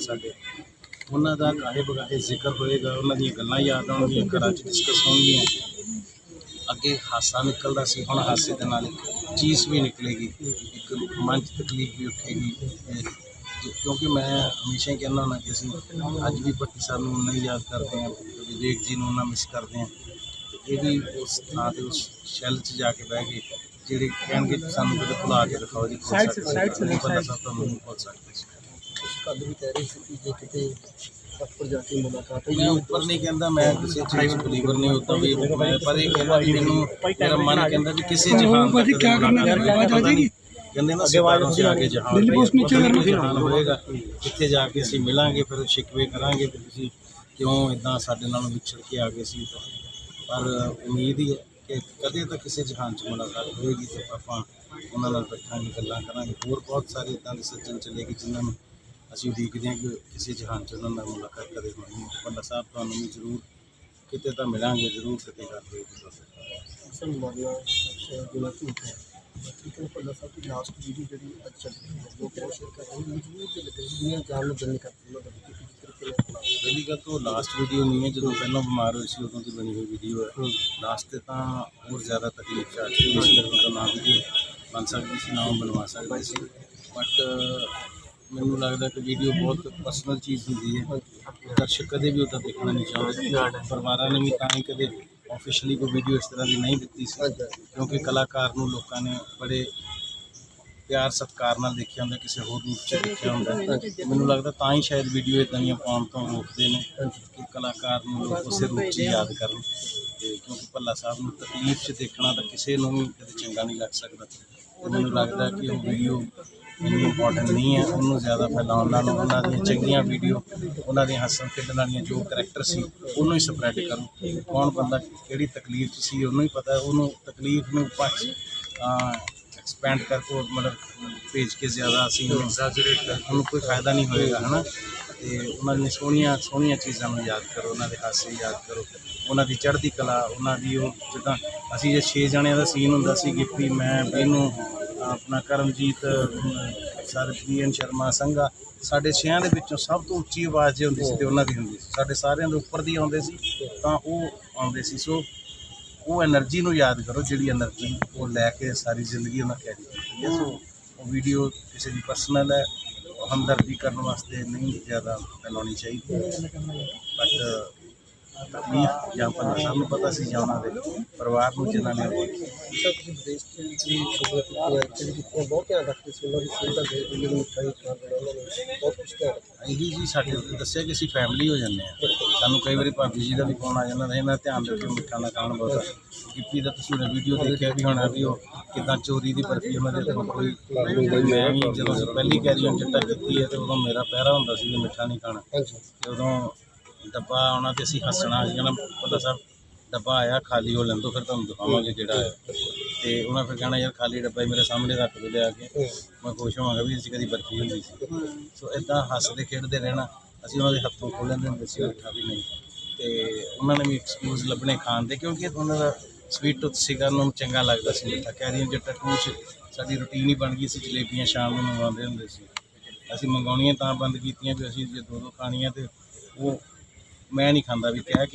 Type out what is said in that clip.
ਸਾਡੇ ਉਹਨਾਂ ਦਾ ਗਾਹੇ ਬਗਾਹੇ ਜ਼ਿਕਰ ਹੋਏਗਾ, ਉਹਨਾਂ ਦੀਆਂ ਗੱਲਾਂ ਯਾਦ ਆਉਣਗੀਆਂ, ਘਰਾਂ 'ਚ ਡਿਸਕਸ ਹੋਣਗੀਆਂ। ਅੱਗੇ ਹਾਸਾ ਨਿਕਲਦਾ ਸੀ, ਹੁਣ ਹਾਸੇ ਦੇ ਨਾਲ ਇੱਕ ਚੀਜ਼ ਵੀ ਨਿਕਲੇਗੀ, ਇੱਕ ਮਨ 'ਚ ਤਕਲੀਫ ਵੀ ਉੱਠੇਗੀ। ਕਿਉਂਕਿ ਮੈਂ ਹਮੇਸ਼ਾ ਹੀ ਕਹਿੰਦਾ ਹੁੰਦਾ ਕਿ ਅਸੀਂ ਅੱਜ ਵੀ ਭੱਟੀ ਸਾਹਿਬ ਨੂੰ ਉਨਾ ਹੀ ਯਾਦ ਕਰਦੇ ਹਾਂ, ਵਿਵੇਕ ਜੀ ਨੂੰ ਉਹਨਾਂ ਮਿਸ ਕਰਦੇ ਹਾਂ। ਇਹ ਵੀ ਉਸ ਥਾਂ ਤੇ ਉਸ ਸ਼ੈਲ 'ਚ ਜਾ ਕੇ ਬਹਿ ਗਏ। ਜਿਹੜੇ ਕਹਿਣਗੇ ਕਿ ਸਾਨੂੰ ਕਦੇ ਭੁਲਾ ਕੇ ਦਿਖਾਓ ਜੀ ਸਾਈਡ ਸਾਈਡ ਸਾਈਡ ਸਾਹਿਬ ਤੁਹਾਨੂੰ ਨਹੀਂ ਭੁੱਲ ਸਕਦੇ ਕੱਲ ਵੀ ਕਹਿ ਰਹੀ ਸੀ ਕਿ ਜੇ ਕਿਤੇ ਉੱਪਰ ਜਾ ਕੇ ਮੁਲਾਕਾਤ ਮੈਂ ਉੱਪਰ ਨਹੀਂ ਕਹਿੰਦਾ ਮੈਂ ਕਿਸੇ ਚੀਜ਼ ਬਲੀਵਰ ਨਹੀਂ ਹੁੰਦਾ ਵੀ ਮੈਂ ਪਰ ਇਹ ਕਹਿੰਦਾ ਵੀ ਮੈਨੂੰ ਮੇਰਾ ਮਨ ਕਹਿੰਦਾ ਵੀ ਕਿਸੇ ਜਹਾਨ ਦਾ ਕੀ ਕਰਨਾ ਕਹਿੰਦੇ ਨਾ ਸਿਵਾਰੋਂ ਸੇ ਆਗੇ ਜਹਾਨ ਦਿੱਲੀ ਪੋਸਟ ਨੀਚੇ ਜਹਾਨ ਹੋਏਗਾ। ਇੱਥੇ ਜਾ ਕੇ ਅਸੀਂ ਮਿਲਾਂਗੇ ਫਿਰ ਸ਼ਿਕਵੇ ਕਰਾਂਗੇ ਕਿ ਤੁਸੀਂ ਕਿਉਂ ਇਦਾਂ ਸਾਡੇ ਨਾਲ ਵਿਛੜ ਕੇ ਆ ਗਏ ਸੀ? ਪਰ ਉਮੀਦ ਹੀ ਹੈ। ਕਿ ਕਦੇ ਤਾਂ ਕਿਸੇ ਜਹਾਨ 'ਚ ਮੁਲਾਕਾਤ ਹੋਏਗੀ ਤੇ ਆਪਾਂ ਉਹਨਾਂ ਨਾਲ ਬੈਠਾਂਗੇ ਗੱਲਾਂ ਕਰਾਂਗੇ ਹੋਰ ਬਹੁਤ ਸਾਰੇ ਇਦਾਂ ਦੇ ਸੱਜਣ ਚੱਲੇਗੇ ਜਿਨ੍ਹਾਂ ਨੂੰ ਅਸੀਂ ਉਡੀਕਦੇ ਹਾਂ ਕਿ ਕਿਸੇ ਜਹਾਨ 'ਚ ਉਹਨਾਂ ਨਾਲ ਮੁਲਾਕਾਤ ਕਦੇ ਹੋਣੀ ਹੈ ਬੰਦਾ ਸਾਹਿਬ ਤੁਹਾਨੂੰ ਵੀ ਜ਼ਰੂਰ ਕਿਤੇ ਤਾਂ ਮਿਲਾਂਗੇ ਜ਼ਰੂਰ ਕਿਤੇ ਗੱਲ ਹੋਏਗੀ ਤੁਹਾਡੇ ਅਸਲ ਮਾਰਨਾ ਜਿਹੜਾ ਝੂਠ ਹੈ ਠੀਕ ਹੈ ਪਰ ਸਾਹਿਬ ਦੀ ਲਾਸਟ ਵੀਡੀਓ ਜਿਹੜੀ ਅੱਜ ਚੱਲ ਰਹੀ ਹੈ ਉਹ ਬਹੁਤ ਸ਼ੇਅਰ ਕਰ ਰਹੀ ਹੈ ਮਜਬੂਰ ਤੇ ਲੱਗ ਰਹੀ ਪਹਿਲੀ ਗੱਲ ਤਾਂ ਲਾਸਟ ਵੀਡੀਓ ਨਹੀਂ ਹੈ ਜਦੋਂ ਪਹਿਲਾਂ ਬਿਮਾਰ ਹੋਏ ਸੀ ਉਦੋਂ ਦੀ ਬਣੀ ਹੋਈ ਵੀਡੀਓ ਹੈ। ਲਾਸਟ ਤੇ ਤਾਂ ਹੋਰ ਜ਼ਿਆਦਾ ਤਕਲੀਫ ਆ ਚੁੱਕੀ ਸੀ ਮੇਰੇ ਕੋਲ ਨਾ ਵੀਡੀਓ ਬਣ ਸਕਦੀ ਸੀ ਨਾ ਬਣਵਾ ਸਕਦੇ ਸੀ। ਬਟ ਮੈਨੂੰ ਲੱਗਦਾ ਕਿ ਵੀਡੀਓ ਬਹੁਤ ਪਰਸਨਲ ਚੀਜ਼ ਹੁੰਦੀ ਹੈ। ਦਰਸ਼ਕ ਕਦੇ ਵੀ ਉਹਦਾ ਦੇਖਣਾ ਨਹੀਂ ਚਾਹੁੰਦੇ। ਪਰਿਵਾਰਾਂ ਨੇ ਵੀ ਤਾਂ ਹੀ ਕਦੇ ਆਫੀਸ਼ੀਅਲੀ ਕੋਈ ਵੀਡੀਓ ਇਸ ਤਰ੍ਹਾਂ ਦੀ ਨਹੀਂ ਦਿੱਤੀ ਸੀ। ਕਿਉਂਕਿ ਕਲਾਕਾਰ ਨੂੰ ਲੋਕਾਂ ਨੇ ਬੜੇ ਪਿਆਰ ਸਤਿਕਾਰ ਨਾਲ ਦੇਖਿਆ ਹੁੰਦਾ, ਕਿਸੇ ਹੋਰ ਰੂਪ ਚ ਦੇਖਿਆ ਹੁੰਦਾ। ਮੈਨੂੰ ਲੱਗਦਾ ਤਾਂ ਹੀ ਸ਼ਾਇਦ ਵੀਡੀਓ ਇਦਾਂ ਦੀਆਂ ਪਾਉਣ ਤੋਂ ਰੋਕਦੇ ਨੇ ਕਿ ਕਲਾਕਾਰ ਨੂੰ ਲੋਕ ਉਸੇ ਰੂਪ ਚ ਯਾਦ ਕਰਨ। ਤੇ ਕਿਉਂਕਿ ਭੱਲਾ ਸਾਹਿਬ ਨੂੰ ਤਕਲੀਫ ਚ ਦੇਖਣਾ ਤਾਂ ਕਿਸੇ ਨੂੰ ਵੀ ਕਦੇ ਚੰਗਾ ਨਹੀਂ ਲੱਗ ਸਕਦਾ। ਤੇ ਮੈਨੂੰ ਲੱਗਦਾ ਕਿ ਉਹ ਵੀਡੀਓ ਇੰਨੀ ਇੰਪੋਰਟੈਂਟ ਨਹੀਂ ਹੈ। ਉਹਨੂੰ ਜ਼ਿਆਦਾ ਫੈਲਾਉਣ ਨਾਲ ਉਹਨਾਂ ਦੀਆਂ ਚੰਗੀਆਂ ਵੀਡੀਓ ਉਹਨਾਂ ਦੀਆਂ ਹੱਸਣ ਖੇਡਣ ਵਾਲੀਆਂ ਜੋ ਕਰੈਕਟਰ ਸੀ, ਉਹਨੂੰ ਹੀ ਸਪਰੈਡ ਕਰੋ। ਕੌਣ ਬੰਦਾ ਕਿਹੜੀ ਤਕਲੀਫ 'ਚ ਸੀ, ਉਹਨੂੰ ਹੀ ਪਤਾ, ਉਹਨੂੰ ਤਕਲੀਫ ਨੂੰ ਪਛ ਐਕਸਪੈਂਡ ਕਰਕੇ ਉਹ ਮਤਲਬ ਭੇਜ ਕੇ ਜ਼ਿਆਦਾ ਅਸੀਂ ਐਗਜ਼ੈਜਰੇਟ ਕਰ, ਉਹਨੂੰ ਕੋਈ ਫਾਇਦਾ ਨਹੀਂ ਹੋਏਗਾ, ਹਨਾ? ਤੇ ਉਹਨਾਂ ਦੀਆਂ ਸੋਹਣੀਆਂ ਸੋਹਣੀਆਂ ਚੀਜ਼ਾਂ ਨੂੰ ਯਾਦ ਕਰੋ, ਉਹਨਾਂ ਦੇ ਹਾਸੇ ਯਾਦ ਕਰੋ। ਉਹਨਾਂ ਦੀ ਚੜ੍ਹਦੀ ਕਲਾ, ਉਹਨਾਂ ਦੀ ਉਹ ਜਿੱਦਾਂ ਅਸੀਂ ਜੇ 6 ਜਣਿਆਂ ਦਾ ਸੀਨ ਹੁੰਦਾ ਸੀ ਗਿੱਪੀ ਮੈਂ, ਬੀਨੂ, ਆਪਣਾ ਕਰਮਜੀਤ ਸਰ ਸਰਬੀਨ ਸ਼ਰਮਾ, ਸੰਘਾ, ਸਾਡੇ ਛਿਆਂ ਦੇ ਵਿੱਚੋਂ ਸਭ ਤੋਂ ਉੱਚੀ ਆਵਾਜ਼ ਜੇ ਹੁੰਦੀ ਸੀ ਤੇ ਉਹਨਾਂ ਦੀ ਹੁੰਦੀ ਸੀ। ਸਾਡੇ ਸਾਰਿਆਂ ਦੇ ਉੱਪਰ ਦੀ ਆਉਂਦੇ ਸੀ, ਤਾਂ ਉਹ ਆਉਂਦੇ ਸੀ। ਸੋ ਉਹ એનર્ਜੀ ਨੂੰ ਯਾਦ ਕਰੋ ਜਿਹੜੀ એનર્ਜੀ ਉਹ ਲੈ ਕੇ ਸਾਰੀ ਜ਼ਿੰਦਗੀ ਉਹਨਾਂ ਕੈਰੀ ਕੀਤੀ ਹੈ। ਸੋ ਉਹ ਵੀਡੀਓ ਕਿਸੇ ਦੀ ਪਰਸਨਲ ਹੈ ਹਮਦਰਦੀ ਕਰਨ ਵਾਸਤੇ ਨਹੀਂ ਜ਼ਿਆਦਾ ਫੈਲਾਉਣੀ ਚਾਹੀਦੀ। ਬਟ ਤਕਲੀਫ ਜਾਂ ਪਰ ਸਾਨੂੰ ਪਤਾ ਸੀ ਜਾਂ ਉਹਨਾਂ ਦੇ ਪਰਿਵਾਰ ਨੂੰ ਜਿਨ੍ਹਾਂ ਨੇ ਸਰ ਤੁਸੀਂ ਵਿਦੇਸ਼ ਦੇ ਵਿੱਚ ਵੀ ਸ਼ੁਰੂ ਕੀਤੀ ਐਕਚੁਅਲੀ ਬਹੁਤ ਧਿਆਨ ਰੱਖਦੇ ਸੀ ਉਹਨਾਂ ਦੀ ਸਿਹਤ ਦਾ ਬਹੁਤ ਮਿਠਾਈ ਖਾਣ ਦਾ ਬਹੁਤ ਕੁਝ ਧਿਆਨ ਇਹੀ ਜੀ ਸਾਡੇ ਦੱਸਿਆ ਕਿ ਅਸੀਂ ਫੈਮਿਲੀ ਹੋ ਜਾਂਦੇ ਆ ਸਾਨੂੰ ਕਈ ਵਾਰੀ ਭਾਬੀ ਜੀ ਦਾ ਵੀ ਫੋਨ ਆ ਜਾਂਦਾ ਤਾਂ ਇਹਨਾਂ ਧਿਆਨ ਰੱਖਿਓ ਮਿੱਠਾ ਨਾ ਖਾਣ ਬਹੁਤਾ। ਗਿੱਪੀ ਦਾ ਤੁਸੀਂ ਉਹਨੇ ਵੀਡੀਓ ਦੇਖਿਆ ਵੀ ਹੋਣਾ ਵੀ ਉਹ ਕਿਦਾਂ ਚੋਰੀ ਦੀ ਬਰਫੀ ਉਹਨਾਂ ਦੇ ਕੋਲ ਕੋਈ ਮੈਂ ਵੀ ਜਦੋਂ ਅਸੀਂ ਪਹਿਲੀ ਕੈਰੀਅਨ ਚਿੱਟਾ ਕੀਤੀ ਹੈ ਤੇ ਉਦੋਂ ਮੇਰਾ ਪਹਿਰਾ ਹੁੰਦਾ ਸੀ ਕਿ ਮਿੱਠਾ ਨਹੀਂ ਖਾਣਾ। ਤੇ ਉਦੋਂ ਡੱਬਾ ਆਉਣਾ ਤੇ ਅਸੀਂ ਹੱਸਣਾ ਅਸੀਂ ਕਹਿਣਾ ਪਤਾ ਸਾਹਿਬ ਡੱਬਾ ਆਇਆ ਖਾਲੀ ਹੋ ਲੈਂਦੋ ਫਿਰ ਤੁਹਾਨੂੰ ਦਿਖਾਵਾਂਗੇ ਜਿਹੜਾ ਹੈ ਤੇ ਉਹਨਾਂ ਫਿਰ ਕਹਿਣਾ ਯਾਰ ਖਾਲੀ ਡੱਬਾ ਹੀ ਮੇਰੇ ਸਾਹਮਣੇ ਰੱਖ ਦੋ ਲਿਆ ਕੇ। ਮੈਂ ਖੁਸ਼ ਹੋਵਾਂਗਾ ਵੀ ਅਸੀਂ ਕਦੀ ਬਰਫੀ ਹੁੰਦੀ ਸੀ। ਸੋ ਇਦਾਂ ਹੱਸਦੇ ਖੇਡਦੇ ਰਹਿਣਾ। ਅਸੀਂ ਉਹਨਾਂ ਦੇ ਹੱਥੋਂ ਖੋਲ ਲੈਂਦੇ ਹੁੰਦੇ ਸੀ, ਉਹ ਮਿੱਠਾ ਵੀ ਨਹੀਂ। ਤੇ ਉਹਨਾਂ ਨੇ ਵੀ ਐਕਸਕਿਊਜ਼ ਲੱਭਣੇ ਖਾਣ ਦੇ, ਕਿਉਂਕਿ ਉਹਨਾਂ ਦਾ ਸਵੀਟ ਟੁੱਥ ਸੀਗਾ, ਉਹਨਾਂ ਨੂੰ ਚੰਗਾ ਲੱਗਦਾ ਸੀ, ਮਿੱਠਾ। ਕੈਰੀਅਰ ਜੱਟਾ ਟੂ ਚ ਸਾਡੀ ਰੁਟੀਨ ਹੀ ਬਣ ਗਈ ਸੀ, ਜਲੇਬੀਆਂ ਸ਼ਾਮ ਨੂੰ ਮੰਗਵਾਉਂਦੇ ਹੁੰਦੇ ਸੀ। ਅਸੀਂ ਮੰਗਾਉਣੀਆਂ ਤਾਂ ਬੰਦ ਕੀਤੀਆਂ, ਵੀ ਅਸੀਂ ਜੇ ਦੋ ਦੋ ਖਾਣੀਆਂ ਤੇ ਉਹ ਮੈਂ ਨਹੀਂ ਖਾਂਦਾ ਵੀ ਕਹਿ ਕੇ